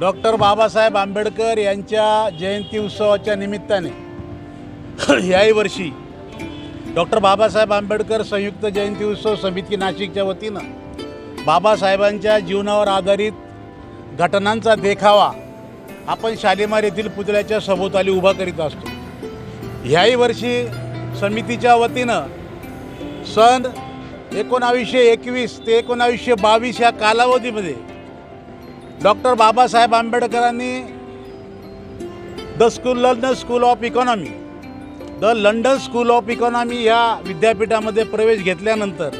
Doctor Babasaheb Ambedkar यांच्या जयंती उत्सवाच्या निमित्ताने याही वर्षी डॉक्टर बाबासाहेब आंबेडकर संयुक्त जयंती उत्सव समिती नाशिकच्या वतीनं बाबासाहेबांच्या जीवनावर आधारित घटनांचा देखावा आपण शालिमार येथील पुतळ्याच्या सभोवताली उभा करीत असतो. ह्याही वर्षी समितीच्या वतीनं सन एकोणावीसशे एकवीस ते एकोणावीसशे बावीस या कालावधीमध्ये डॉक्टर बाबासाहेब आंबेडकरांनी the school London school of economy the London school of economy या विद्यापीठामध्ये प्रवेश घेतल्यानंतर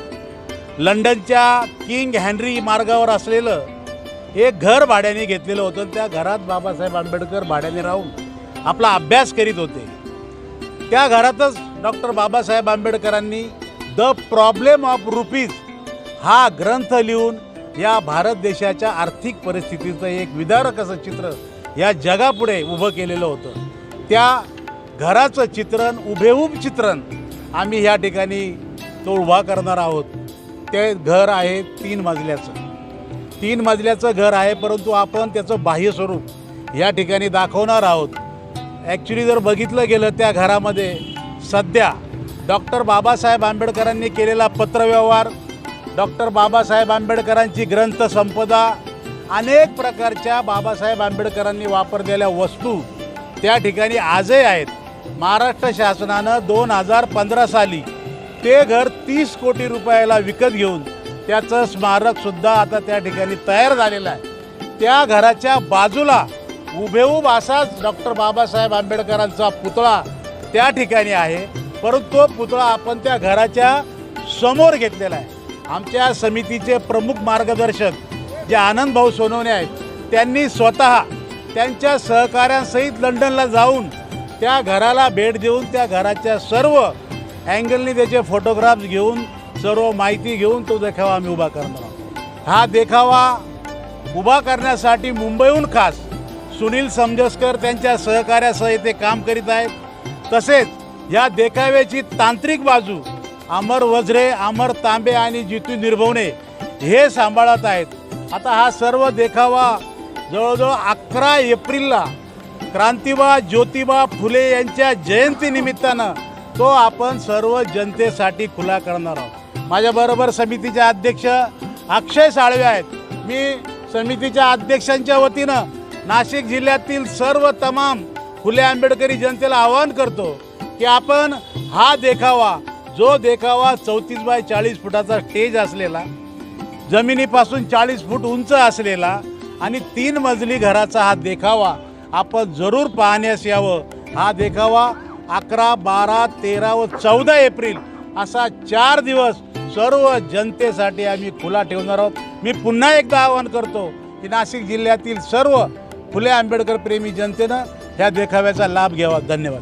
लंडनच्या किंग हॅनरी मार्गावर असलेलं एक घर भाड्याने घेतलेलं होतं. त्या घरात बाबासाहेब आंबेडकर भाड्याने राहून आपला अभ्यास करीत होते. त्या घरातच डॉक्टर बाबासाहेब आंबेडकरांनी द प्रॉब्लेम ऑफ रुपीज हा ग्रंथ लिहून या भारत देशाच्या आर्थिक परिस्थितीचं एक विदारक असं चित्र या जगापुढे उभं केलेलं होतं. त्या घराचं चित्रण उभेहूब चित्रण आम्ही ह्या ठिकाणी तो उभा करणार आहोत. ते घर आहे तीन मजल्याचं. तीन मजल्याचं घर आहे परंतु आपण त्याचं बाह्य स्वरूप या ठिकाणी दाखवणार आहोत. ॲक्च्युली जर बघितलं गेलं त्या घरामध्ये सध्या डॉक्टर बाबासाहेब आंबेडकरांनी केलेला पत्रव्यवहार डॉक्टर बाबासाहेब आंबेडकरांची ग्रंथसंपदा अनेक प्रकारच्या बाबासाहेब आंबेडकरांनी वापरलेल्या वस्तू त्या ठिकाणी आजही आहेत. महाराष्ट्र शासनानं दोन हजार पंधरा साली ते घर तीस कोटी रुपयाला विकत घेऊन त्याचं स्मारकसुद्धा आता त्या ठिकाणी तयार झालेलं आहे. त्या घराच्या बाजूला उभेऊब असाच डॉक्टर बाबासाहेब आंबेडकरांचा पुतळा त्या ठिकाणी आहे. परंतु तो पुतळा आपण त्या घराच्या समोर घेतलेला आहे. आमच्या समितीचे प्रमुख मार्गदर्शक जे आनंद भाऊ सोनवणे आहेत त्यांनी स्वतः त्यांच्या सहकाऱ्यांसहित लंडनला जाऊन त्या घराला भेट देऊन त्या घराच्या सर्व अँगलनी त्याचे फोटोग्राफ्स घेऊन सर्व माहिती घेऊन तो देखावा आम्ही उभा करणार आहोत. हा देखावा उभा करण्यासाठी मुंबईहून खास सुनील समजसकर त्यांच्या सहकार्यासह येथे काम करीत आहेत. तसेच या देखाव्याची तांत्रिक बाजू अमर वज्रे अमर तांबे आणि जितू निर्भवणे हे सांभाळत आहेत. आता हा सर्व देखावा जवळजवळ अकरा एप्रिलला क्रांतिबा ज्योतिबा फुले यांच्या जयंतीनिमित्तानं तो आपण सर्व जनतेसाठी खुला करणार आहोत. माझ्याबरोबर समितीचे अध्यक्ष अक्षय साळवे आहेत. मी समितीच्या अध्यक्षांच्या वतीनं नाशिक जिल्ह्यातील सर्व तमाम फुले आंबेडकरी जनतेला आवाहन करतो की आपण हा देखावा जो देखावा चौतीस बाय चाळीस फुटाचा स्टेज असलेला जमिनीपासून चाळीस फूट उंच असलेला आणि तीन मजली घराचा हा देखावा आपण जरूर पाहण्यास यावं. हा देखावा अकरा बारा तेरा व चौदा एप्रिल असा चार दिवस सर्व जनतेसाठी आम्ही खुला ठेवणार आहोत. मी पुन्हा एकदा आवाहन करतो की नाशिक जिल्ह्यातील सर्व फुले आंबेडकर प्रेमी जनतेनं ह्या देखाव्याचा लाभ घ्यावा. धन्यवाद.